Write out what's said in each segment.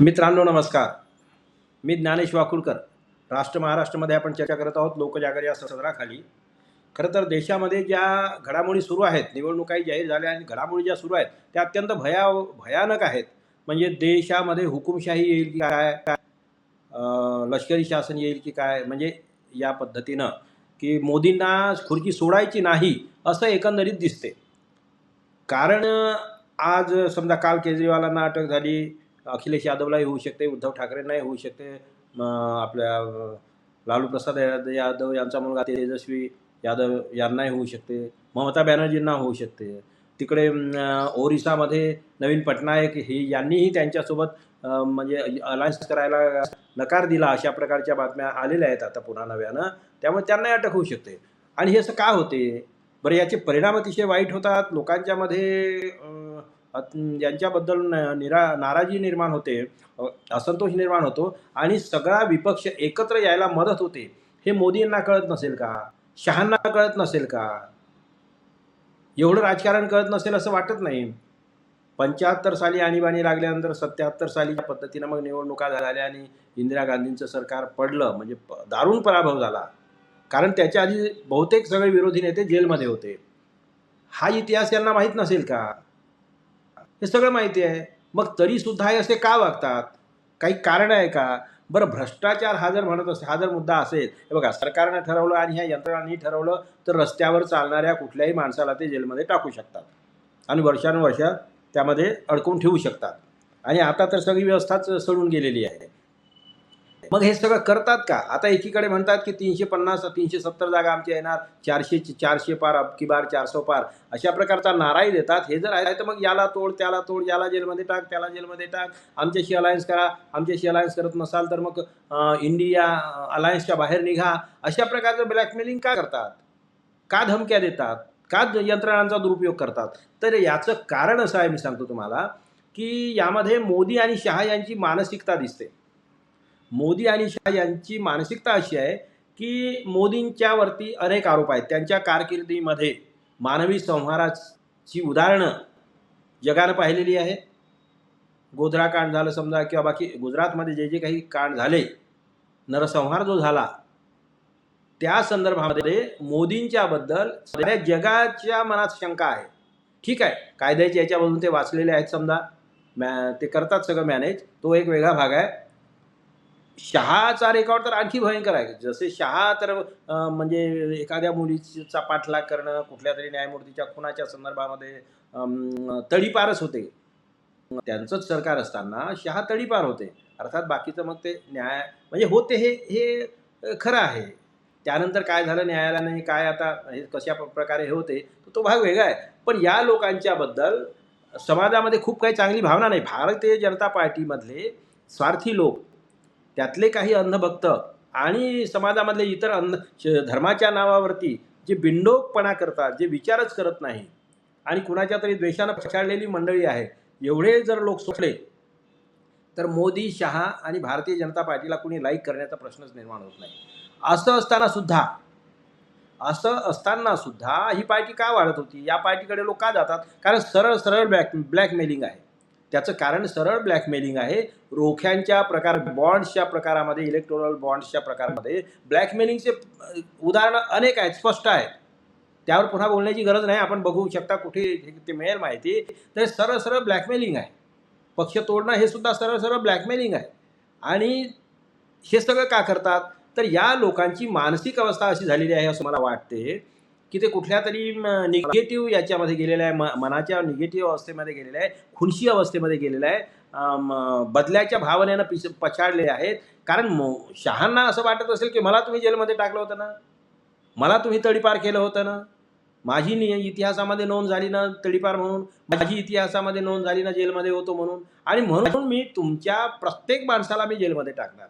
मित्रांनो नमस्कार. मी ज्ञानेश वाकुलकर. राष्ट्र महाराष्ट्रामध्ये आपण चर्चा करत आहोत. लोकजागर या सदराखाली. खरं तर देशामध्ये ज्या घडामोडी सुरू आहेत निवडणुकाही जाहीर झाल्या आणि घडामोडी ज्या सुरू आहेत त्या अत्यंत भया भयानक आहेत. म्हणजे देशामध्ये हुकुमशाही येईल की काय? काय लष्करी शासन येईल की काय? म्हणजे या पद्धतीनं की मोदींना खुर्ची सोडायची नाही असं एकंदरीत दिसते. कारण आज समजा काल केजरीवालांना अटक झाली अखिलेश यादवलाही होऊ शकते उद्धव ठाकरेंनाही होऊ शकते. आपल्या लालू प्रसाद यादव यांचा मुलगा तेजस्वी यादव यांनाही होऊ शकते. ममता बॅनर्जींना होऊ शकते. तिकडे ओरिसामध्ये नवीन पटनायक ही यांनीही त्यांच्यासोबत म्हणजे अलायन्स करायला नकार दिला अशा प्रकारच्या बातम्या आलेल्या आहेत आता पुन्हा नव्यानं. त्यामुळे त्यांनाही अटक होऊ शकते. आणि हे असं का होते? बरं याचे परिणाम अतिशय वाईट होतात. लोकांच्यामध्ये यांच्याबद्दल न- निरा नाराजी निर्माण होते असंतोष निर्माण होतो आणि सगळा विपक्ष एकत्र यायला मदत होते. हे मोदींना कळत नसेल का? शहांना कळत नसेल का? एवढं राजकारण कळत नसेल असं वाटत नाही. पंच्याहत्तर साली आणीबाणी लागल्यानंतर सत्याहत्तर साली या पद्धतीनं मग निवडणुका झाल्या आणि इंदिरा गांधींचं सरकार पडलं म्हणजे दारुण पराभव झाला. कारण त्याच्या आधी बहुतेक सगळे विरोधी नेते जेलमध्ये होते. हा इतिहास यांना माहीत नसेल का? हे सगळं माहिती आहे. मग तरी सुद्धा हे असे का वागतात? काही कारण आहे का? बरं भ्रष्टाचार हा जर म्हणत असेल हा जर मुद्दा असेल हे बघा सरकारनं ठरवलं आणि ह्या यंत्रणांनी ठरवलं तर रस्त्यावर चालणाऱ्या कुठल्याही माणसाला ते जेलमध्ये टाकू शकतात. आणि वर्षानुवर्ष त्यामध्ये अडकून ठेवू शकतात. आणि आता तर सगळी व्यवस्थाच सडून गेलेली आहे. मग हे सगळं करतात का? आता एकीकडे म्हणतात की तीनशे पन्नास तीनशे सत्तर जागा आमच्या येणार. चारशे चारशे पार अबकी बार चारशे पार. अशा प्रकारचा नाराही देतात. हे जर आहे तर मग याला तोड त्याला तोड याला जेलमध्ये टाक त्याला जेलमध्ये टाक. आमच्याशी अलायन्स करा. आमच्याशी अलायन्स करत नसाल तर मग इंडिया अलायन्सच्या बाहेर निघा. अशा प्रकारचं ब्लॅकमेलिंग का करतात? का धमक्या देतात? का यंत्रणांचा दुरुपयोग करतात? तर याचं कारण असं आहे मी सांगतो तुम्हाला की यामध्ये मोदी आणि शहा यांची मानसिकता दिसते. मोदी आणि शाह यांची मानसिकता अशी आहे की मोदींच्यावरती अनेक आरोप आहेत. त्यांच्या कारकिर्दीमध्ये मानवी संहाराची उदाहरणं जगानं पाहिलेली आहे गोधरा कांड झालं समजा किंवा बाकी गुजरातमध्ये जे जे काही कांड झाले नरसंहार जो झाला त्या संदर्भामध्ये मोदींच्याबद्दल सगळ्या जगाच्या मनात शंका आहे. ठीक आहे कायद्याच्या याच्यामधून ते वाचलेले आहेत समजा. मॅ ते करतात सगळं मॅनेज. तो एक वेगळा भाग आहे. शहाचा रेकॉर्ड तर आणखी भयंकर आहे. जसे शहा तर म्हणजे एखाद्या मुलीचा पाठलाग करणं कुठल्या तरी न्यायमूर्तीच्या खुनाच्या संदर्भामध्ये तळीपारच तडीपारच होते. त्यांचंच सरकार असताना शहा तडीपार होते. अर्थात बाकीचं मग ते न्याय म्हणजे होते हे हे खरं आहे. त्यानंतर काय झालं न्यायालयाने काय आता हे कशा प्रकारे हे होते तर तो भाग वेगळा आहे. पण या लोकांच्याबद्दल समाजामध्ये खूप काही चांगली भावना नाही. भारतीय जनता पार्टीमधले स्वार्थी लोक त्यातले काही अंधभक्त आणि समाजामधले इतर अंध श- धर्माच्या नावावरती जे बिंडोकपणा करतात जे विचारच करत नाही आणि कुणाच्या तरी द्वेषानं पछाडलेली मंडळी आहे एवढे जर लोक सोडले तर मोदी शहा आणि भारतीय जनता पार्टीला कुणी लाईक करण्याचा प्रश्नच निर्माण होत नाही. असं असताना सुद्धा असं असताना सुद्धा ही पार्टी का वाढत होती? या पार्टीकडे लोक का जातात? कारण सरळ सरळ ब्लॅक ब्लॅकमेलिंग आहे. त्याचं कारण सरळ ब्लॅकमेलिंग आहे. रोख्यांच्या प्रकार बॉन्ड्सच्या प्रकारामध्ये इलेक्ट्रोनल बॉन्ड्सच्या प्रकारामध्ये ब्लॅकमेलिंगचे उदाहरणं अनेक आहेत स्पष्ट आहेत. त्यावर पुन्हा बोलण्याची गरज नाही. आपण बघू शकता कुठे ते मिळेल माहिती. तर हे सरळ सरळ ब्लॅकमेलिंग आहे. पक्ष तोडणं हे सुद्धा सरळ सरळ ब्लॅकमेलिंग आहे. आणि हे सगळं का करतात? तर या लोकांची मानसिक अवस्था अशी झालेली आहे असं मला वाटते. की ते कुठल्या तरी निगेटिव्ह याच्यामध्ये गेलेलं आहे म मनाच्या निगेटिव्ह अवस्थेमध्ये गेलेलं आहे खुनशी अवस्थेमध्ये गेलेलं आहे बदल्याच्या भावनेनं पिस पछाडले आहेत. कारण मो शहांना असं वाटत असेल की मला तुम्ही जेलमध्ये टाकलं होतं ना? मला तुम्ही तडीपार केलं होतं ना? माझी नि इतिहासामध्ये नोंद झाली ना तडीपार म्हणून? माझी इतिहासामध्ये नोंद झाली ना जेलमध्ये होतो म्हणून? आणि म्हणून मी तुमच्या प्रत्येक माणसाला मी जेलमध्ये टाकणार.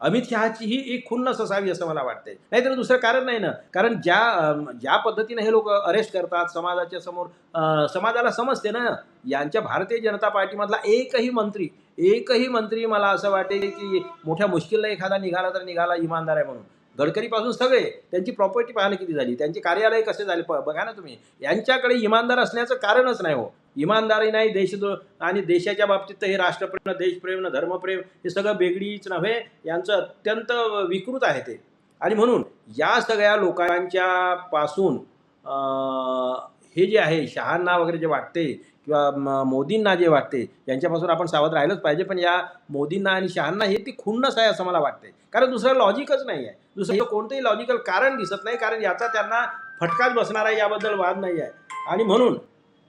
अमित शहाची ही एक खुन्नस असावी असं मला वाटते नाहीतर दुसरं कारण नाही ना. कारण ज्या ज्या पद्धतीने हे लोक अरेस्ट करतात समाजाच्या समोर समाजाला समजते ना. यांच्या भारतीय जनता पार्टीमधला एकही मंत्री एकही मंत्री मला असं वाटेल की मोठ्या मुश्किलला एखादा निघाला तर निघाला इमानदार आहे म्हणून. गडकरीपासून सगळे त्यांची प्रॉपर्टी पाहायला किती झाली त्यांचे कार्यालय कसे झाले प- बघा ना तुम्ही. यांच्याकडे इमानदार असण्याचं कारणच नाही हो. इमानदारी नाही देश आणि देशाच्या बाबतीत तर हे राष्ट्रप्रेम देशप्रेम धर्मप्रेम हे सगळं वेगळीच नव्हे यांचं अत्यंत विकृत आहे ते. आणि म्हणून या सगळ्या लोकांच्या पासून हे जे आहे शहांना वगैरे जे वाटते किंवा म- मोदींना जे वाटते यांच्यापासून आपण सावध राहिलंच पाहिजे. पण या मोदींना आणि शहांना हे ती खुन्नस आहे असं मला वाटते कारण दुसरं लॉजिकच नाही आहे. दुसरं हे कोणतंही लॉजिकल कारण दिसत नाही कारण याचा त्यांना फटकाच बसणार आहे याबद्दल वाद नाही आहे. आणि म्हणून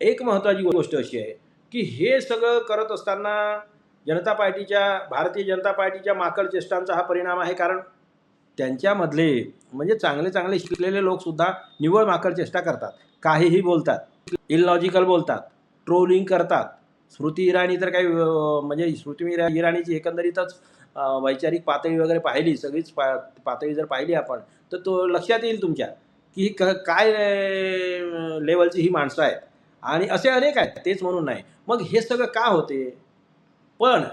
एक महत्त्वाची गोष्ट अशी आहे की हे सगळं करत असताना जनता पार्टीच्या भारतीय जनता पार्टीच्या माकड चेष्टांचा हा परिणाम आहे. कारण त्यांच्यामधले म्हणजे चांगले चांगले शिकलेले लोकसुद्धा निव्वळ माकड चेष्टा करतात. काहीही बोलतात इलॉजिकल बोलतात ट्रोलिंग करतात. स्मृती इराणी तर काही म्हणजे स्मृती इरा इराणीची एकंदरीतच वैचारिक पातळी वगैरे पाहिली सगळीच पा पातळी जर पाहिली आपण तर तो लक्षात येईल तुमच्या की ही क काय लेवलची ही माणसं आहेत. आणि असे अनेक आहेत तेच म्हणून नाही. मग हे सगळं का होते? पण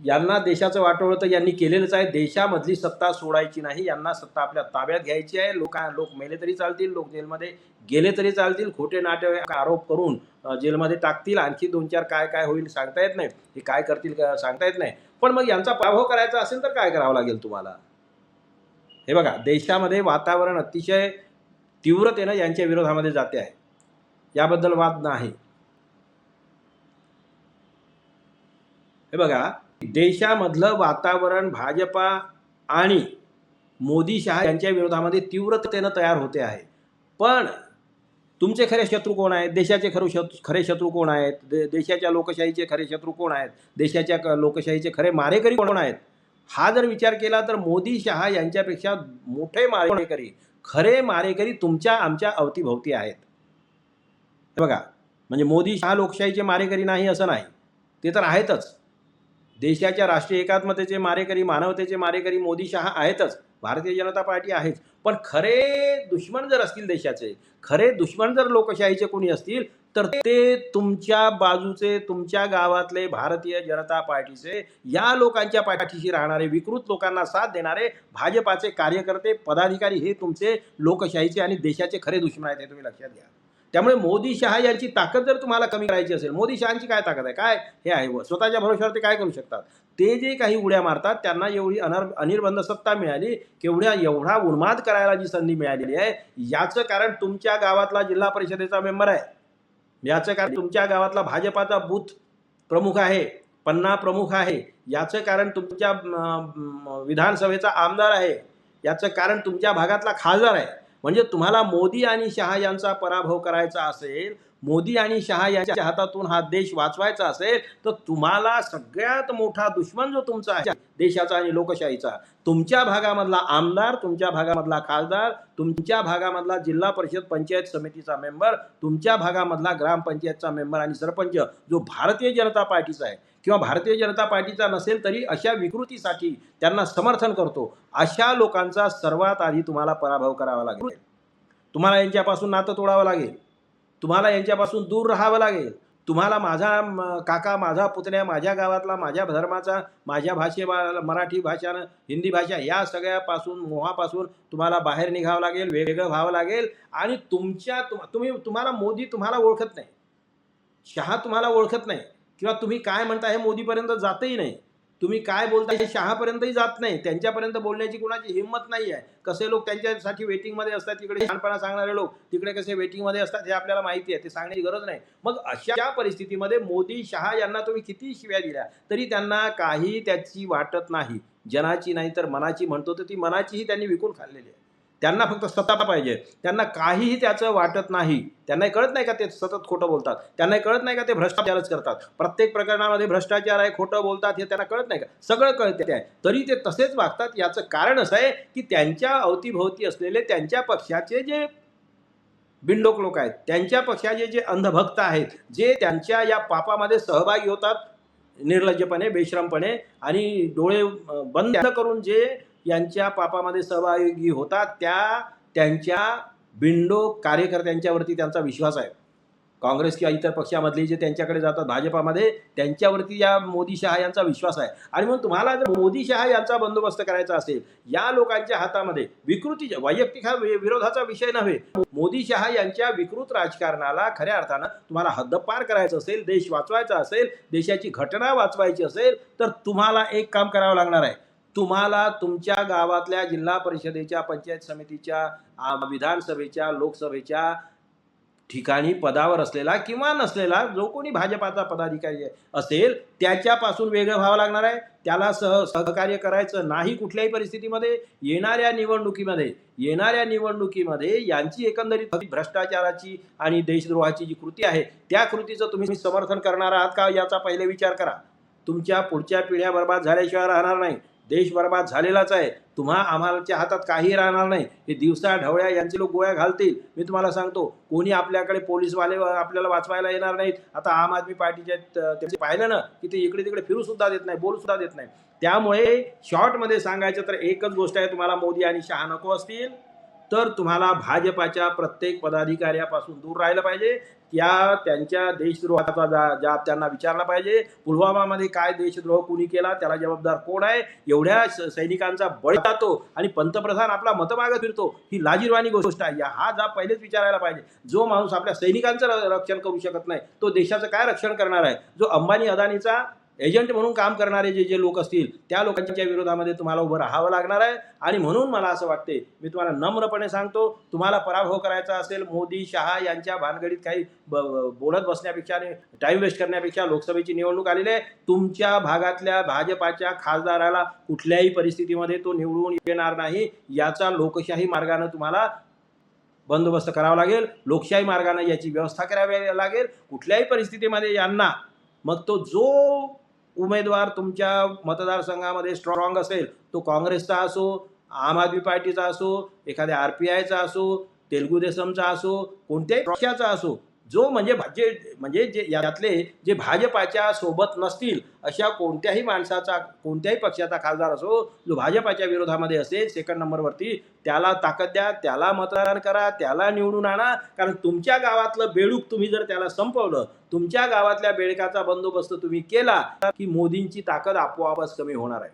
यांना देशाचं वाटोळं तर यांनी केलेलंच आहे. देशामधली सत्ता सोडायची नाही. यांना सत्ता आपल्या ताब्यात घ्यायची आहे. लोका लोक मेले तरी चालतील लोक जेलमध्ये गेले तरी चालतील. खोटे नाट्य आरोप करून जेलमध्ये टाकतील. आणखी दोन चार काय काय होईल सांगता येत नाही. हे काय करतील का सांगता येत नाही. पण मग यांचा पराभव करायचा असेल तर काय करावं लागेल तुम्हाला? हे बघा देशामध्ये वातावरण अतिशय तीव्रतेनं यांच्या विरोधामध्ये जाते आहे. याबद्दल वाद नाही. हे बघा देशामधलं वातावरण भाजपा आणि मोदी शहा यांच्या विरोधामध्ये तीव्रतेनं तयार होते आहे. पण तुमचे खरे शत्रू कोण आहेत? देशाचे खरे शत्रू खरे शत्रू कोण आहेत? दे देशाच्या लोकशाहीचे खरे शत्रू कोण आहेत? देशाच्या लोकशाहीचे खरे मारेकरी कोण आहेत? हा जर विचार केला तर मोदी शहा यांच्यापेक्षा मोठे मारेकरी खरे मारेकरी तुमच्या आमच्या अवतीभोवती आहेत. बघा म्हणजे मोदी शहा लोकशाहीचे मारेकरी नाही असं नाही. ते तर आहेतच. देशाच्या राष्ट्रीय एकात्मतेचे मारेकरी मानवतेचे मारेकरी मोदी शहा आहेतच. भारतीय जनता पार्टी आहेच. पण खरे दुश्मन जर असतील देशाचे खरे दुश्मन जर लोकशाहीचे कोणी असतील तर ते तुमच्या बाजूचे तुमच्या गावातले भारतीय जनता पार्टीचे या लोकांच्या पाठीशी राहणारे विकृत लोकांना साथ देणारे भाजपाचे कार्यकर्ते पदाधिकारी हे तुमचे लोकशाहीचे आणि देशाचे खरे दुश्मन आहेत हे तुम्ही लक्षात घ्या. त्यामुळे मोदी शहा यांची ताकद जर तुम्हाला कमी करायची असेल मोदी शहाची काय ताकद आहे? काय हे आहे व स्वतःच्या भरोश्यावर ते काय करू शकतात? ते जे काही उड्या मारतात त्यांना एवढी अनर अनिर्बंध सत्ता मिळाली केवढ्या एवढा उन्माद करायला जी संधी मिळालेली आहे याचं कारण तुमच्या गावातला जिल्हा परिषदेचा मेंबर आहे. याचं कारण तुमच्या गावातला भाजपाचा बूथ प्रमुख आहे पन्ना प्रमुख आहे. याचं कारण तुमच्या विधानसभेचा आमदार आहे. याचं कारण तुमच्या भागातला खासदार आहे. म्हणजे तुम्हाला मोदी आणि शहा यांचा पराभव करायचा असेल मोदी आणि शहा यांच्या हातातून हा देश वाचवायचा असेल तर तुम्हाला सगळ्यात मोठा दुश्मन जो तुमचा आहे देशाचा आणि लोकशाहीचा. तुमच्या भागामधला आमदार तुमच्या भागामधला खासदार तुमच्या भागामधला जिल्हा परिषद पंचायत समितीचा मेंबर तुमच्या भागामधला ग्रामपंचायतचा मेंबर आणि सरपंच जो भारतीय जनता पार्टीचा आहे. किंवा भारतीय जनता पार्टीचा नसेल तरी अशा विकृतीसाठी त्यांना समर्थन करतो. अशा लोकांचा सर्वात आधी तुम्हाला पराभव करावा लागेल. तुम्हाला यांच्यापासून नातं तोडावं लागेल. तुम्हाला यांच्यापासून दूर राहावं लागेल. तुम्हाला माझा म, काका माझा पुतण्या माझ्या गावातला माझ्या धर्माचा माझ्या भाषे मराठी भाषा हिंदी भाषा या सगळ्यापासून मोहापासून तुम्हाला बाहेर निघावं लागेल वेगळं व्हावं लागेल आणि तुमच्या तुम- तुम्ही तुम्हाला मोदी तुम्हाला ओळखत नाही. शहा तुम्हाला ओळखत नाही. किंवा तुम्ही काय म्हणता हे मोदीपर्यंत जातही नाही. तुम्ही काय बोलता हे शहापर्यंतही जात नाही. त्यांच्यापर्यंत बोलण्याची कुणाची हिंमत नाही आहे. कसे लोक त्यांच्यासाठी वेटिंगमध्ये असतात? तिकडे शहाणपणा सांगणारे लोक तिकडे कसे वेटिंगमध्ये असतात? हे आपल्याला माहिती आहे. ते सांगण्याची गरज नाही. मग अशा परिस्थितीमध्ये मोदी शहा यांना तुम्ही किती शिव्या दिल्या? तरी त्यांना काही त्याची वाटत नाही. जनाची नाही तर मनाची म्हणतो तर ती मनाचीही त्यांनी विकून खाल्लेली आहे. त्यांना फक्त सत्ता पाहिजे. त्यांना काहीही त्याचं वाटत नाही. त्यांनाही कळत नाही का ते सतत खोटं बोलतात? त्यांनाही कळत नाही का ते भ्रष्टाचारच करतात? प्रत्येक प्रकरणामध्ये भ्रष्टाचार आहे खोटं बोलतात हे त्यांना कळत नाही का? सगळं कळते आहे. तरी ते तसेच वागतात. याचं कारण असं आहे की त्यांच्या अवतीभोवती असलेले त्यांच्या पक्षाचे जे बिंडोक लोक आहेत त्यांच्या पक्षाचे जे अंधभक्त आहेत जे त्यांच्या या पापामध्ये सहभागी होतात निर्लज्जपणे बेश्रमपणे आणि डोळे बंद करून जे यांच्या पापामध्ये सहभागी होतात त्या त्यांच्या बिंडो कार्यकर्त्यांच्यावरती त्यांचा विश्वास आहे. काँग्रेस किंवा इतर पक्षामधले जे त्यांच्याकडे जातात भाजपामध्ये त्यांच्यावरती या मोदी शहा यांचा विश्वास आहे. आणि म्हणून तुम्हाला जर मोदी शहा यांचा बंदोबस्त करायचा असेल या लोकांच्या हातामध्ये विकृती वैयक्तिक हा वि- विरोधाचा विषय नव्हे. मोदी शहा यांच्या विकृत राजकारणाला खऱ्या अर्थानं तुम्हाला हद्दपार करायचं असेल देश वाचवायचा असेल देशाची घटना वाचवायची असेल तर तुम्हाला एक काम करावं लागणार आहे. तुम्हाला तुमच्या गावातल्या जिल्हा परिषदेच्या पंचायत समितीच्या विधानसभेच्या लोकसभेच्या ठिकाणी पदावर असलेला किंवा नसलेला जो कोणी भाजपाचा पदाधिकारी असेल त्याच्यापासून वेगळं व्हावं लागणार आहे. त्याला सह सहकार्य करायचं नाही कुठल्याही परिस्थितीमध्ये. येणाऱ्या निवडणुकीमध्ये येणाऱ्या निवडणुकीमध्ये यांची एकंदरीत भ्रष्टाचाराची आणि देशद्रोहाची जी कृती आहे त्या कृतीचं तुम्ही समर्थन करणार आहात का? याचा पहिले विचार करा. तुमच्या पुढच्या पिढ्या बर्बाद झाल्याशिवाय राहणार नाही. देश बर्बाद झालेलाच आहे. तुम्हा आम्हाच्या हातात काही राहणार नाही. हे दिवसा ढवळ्या यांचे लोक गोळ्या घालतील. मी तुम्हाला सांगतो कोणी आपल्याकडे पोलीसवाले आपल्याला वाचवायला येणार नाहीत. आता आम आदमी पार्टीच्या त्याचे पाहिलं ना की ते इकडे तिकडे फिरू सुद्धा देत नाही बोलू सुद्धा देत नाही. त्यामुळे शॉर्टमध्ये सांगायचं तर एकच गोष्ट आहे तुम्हाला मोदी आणि शहा नको असतील. तर तुम्हाला भाजपाच्या प्रत्येक पदाधिकाऱ्यापासून दूर राहिलं पाहिजे. त्या त्यांच्या देशद्रोहाचा जा जाब त्यांना विचारला पाहिजे. पुलवामामध्ये काय देशद्रोह कुणी केला त्याला जबाबदार कोण आहे? एवढ्या स- सैनिकांचा बळी जातो आणि पंतप्रधान आपला मतमाग फिरतो. ही लाजीरवाणी गोष्ट आहे. या हा जाब पहिलेच विचारायला पाहिजे. जो माणूस आपल्या सैनिकांचं र- रक्षण करू शकत नाही तो देशाचं काय रक्षण करणार आहे? जो अंबानी अदानीचा एजंट म्हणून काम करणारे जे जे लोक असतील त्या लोकांच्या विरोधामध्ये तुम्हाला उभं राहावं लागणार आहे. आणि म्हणून मला असं वाटते मी तुम्हाला नम्रपणे सांगतो तुम्हाला पराभव करायचा असेल मोदी शहा यांच्या भानगडीत काही ब ब- बोलत बसण्यापेक्षा आणि टाईम वेस्ट करण्यापेक्षा लोकसभेची निवडणूक आलेली आहे. तुमच्या भागातल्या भाजपाच्या खासदाराला कुठल्याही परिस्थितीमध्ये तो निवडून येणार नाही याचा लोकशाही मार्गानं तुम्हाला बंदोबस्त करावा लागेल. लोकशाही मार्गानं याची व्यवस्था करावी लागेल. कुठल्याही परिस्थितीमध्ये यांना मग तो जो उमेदवार तुमच्या मतदारसंघामध्ये स्ट्रॉंग असेल तो काँग्रेसचा असो आम आदमी पार्टीचा असो एखाद्या आर पी आयचा असो तेलुगू देसमचा असो कोणत्याही पक्षाचा असो जो म्हणजे जे म्हणजे जे यातले जे भाजपाच्या सोबत नसतील अशा कोणत्याही माणसाचा कोणत्याही पक्षाचा खासदार असो जो भाजपाच्या विरोधामध्ये असेल सेकंड नंबरवरती त्याला ताकद द्या त्याला मतदान करा त्याला निवडून आणा. कारण तुमच्या गावातलं बेडूक तुम्ही जर त्याला संपवलं तुमच्या गावातल्या बेडकाचा बंदोबस्त तुम्ही केला की मोदींची ताकद आपोआपच कमी होणार आहे.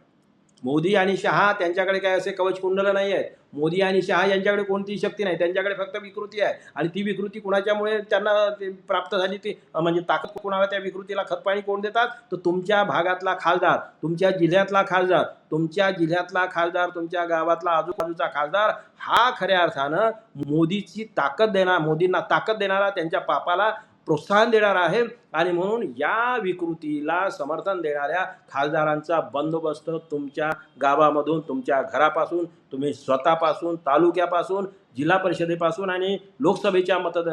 मोदी आणि शहा त्यांच्याकडे काय असे कवच कुंडलं नाही आहेत. मोदी आणि शहा यांच्याकडे कोणतीही शक्ती नाही. त्यांच्याकडे फक्त विकृती आहे. आणि ती विकृती कुणाच्यामुळे त्यांना ते प्राप्त झाली ती म्हणजे ताकद कुणाला त्या विकृतीला खतपाणी कोण देतात? तर तुमच्या भागातला खासदार तुमच्या जिल्ह्यातला खासदार तुमच्या जिल्ह्यातला खासदार तुमच्या गावातला आजूबाजूचा खासदार हा खऱ्या अर्थानं मोदीची ताकद देणार मोदींना ताकद देणारा त्यांच्या पापाला प्रोत्साहन देणार आहे. आणि म्हणून या विकृतीला समर्थन देणाऱ्या खासदारांचा बंदोबस्त तुमच्या गावामधून तुमच्या घरापासून तुम्ही स्वतःपासून तालुक्यापासून जिल्हा परिषदेपासून आणि लोकसभेच्या मतद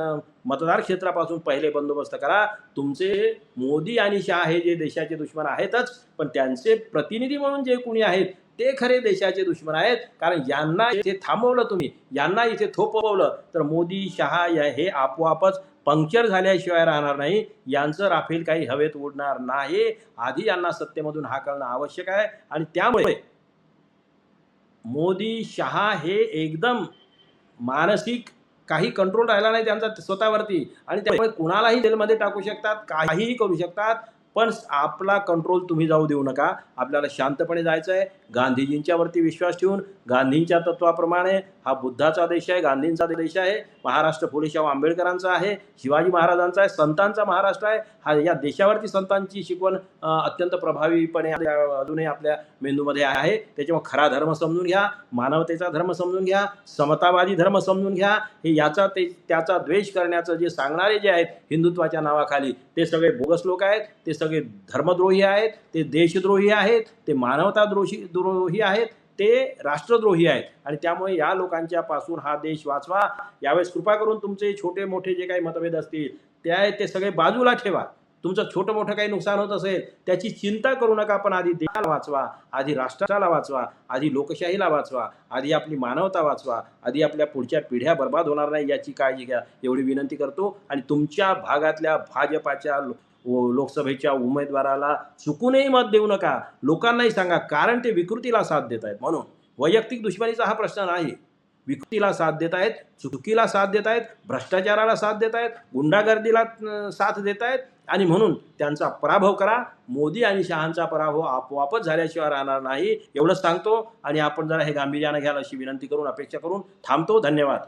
मतदार क्षेत्रापासून पहिले बंदोबस्त करा. तुमचे मोदी आणि शाह हे जे देशाचे दुश्मन आहेतच पण त्यांचे प्रतिनिधी म्हणून जे कुणी आहेत ते खरे देशाचे दुश्मन आहेत. कारण यांना इथे थांबवलं तुम्ही यांना इथे थोपवलं. तर मोदी शहा या हे आपोआपच पंक्चर झाल्याशिवाय राहणार नाही. यांचं राफेल काही हवेत उडणार नाही. आधी यांना सत्तेमधून हाकलणं आवश्यक आहे. आणि त्यामुळे मोदी शहा हे एकदम मानसिक काही कंट्रोल राहिला नाही त्यांचा स्वतःवरती. आणि त्यामुळे कुणालाही जेलमध्ये टाकू शकतात काहीही करू शकतात. पण आपला कंट्रोल तुम्ही जाऊ देऊ नका. आपल्याला शांतपणे जायचं आहे गांधीजींच्यावरती विश्वास ठेवून गांधींच्या तत्वाप्रमाणे हा बुद्धाचा देश आहे गांधींचा देश आहे महाराष्ट्र फुलेशाहू आंबेडकरांचा आहे शिवाजी महाराजांचा आहे संतांचा महाराष्ट्र आहे. हा या देशावरती संतांची शिकवण अत्यंत प्रभावीपणे आपल्या- अजूनही आपल्या मेंदूमध्ये आहे. त्याच्यामुळे खरा धर्म समजून घ्या मानवतेचा धर्म समजून घ्या समतावादी धर्म समजून घ्या. हे याचा ते त्याचा द्वेष करण्याचं जे सांगणारे जे आहेत हिंदुत्वाच्या नावाखाली ते सगळे बोगस लोक आहेत ते सगळे धर्मद्रोही आहेत ते देशद्रोही आहेत. आहेत ते मानवता द्रोही द्रोही आहेत ते राष्ट्रद्रोही आहेत. आणि त्यामुळे या लोकांच्या पासून हा देश वाचवा. यावेळेस कृपा करून तुमचे छोटे मोठे जे काही मतभेद असतील ते ते सगळे बाजूला ठेवा. तुमचं छोटं मोठं काही नुकसान होत असेल त्याची चिंता करू नका पण आधी देशाला वाचवा आधी राष्ट्राला वाचवा आधी लोकशाहीला वाचवा आधी आपली मानवता वाचवा आधी आपल्या पुढच्या पिढ्या बर्बाद होणार नाही याची काळजी घ्या. एवढी विनंती करतो. आणि तुमच्या भागातल्या भाजपाच्या लो- लोकसभेच्या उमेदवाराला चुकूनही मत देऊ नका. लोकांनाही सांगा कारण ते विकृतीला साथ देत आहेत. म्हणून वैयक्तिक दुश्मनीचा हा प्रश्न नाही. विकृतीला साथ देत आहेत चुकीला साथ देत आहेत भ्रष्टाचाराला साथ देत आहेत गुंडागर्दीला साथ देत आहेत आणि म्हणून त्यांचा पराभव करा. मोदी आणि शहांचा पराभव आपोआपच झाल्याशिवाय राहणार नाही. एवढंच सांगतो आणि आपण जरा हे गांभीर्यानं घ्याल अशी विनंती करून अपेक्षा करून थांबतो. धन्यवाद.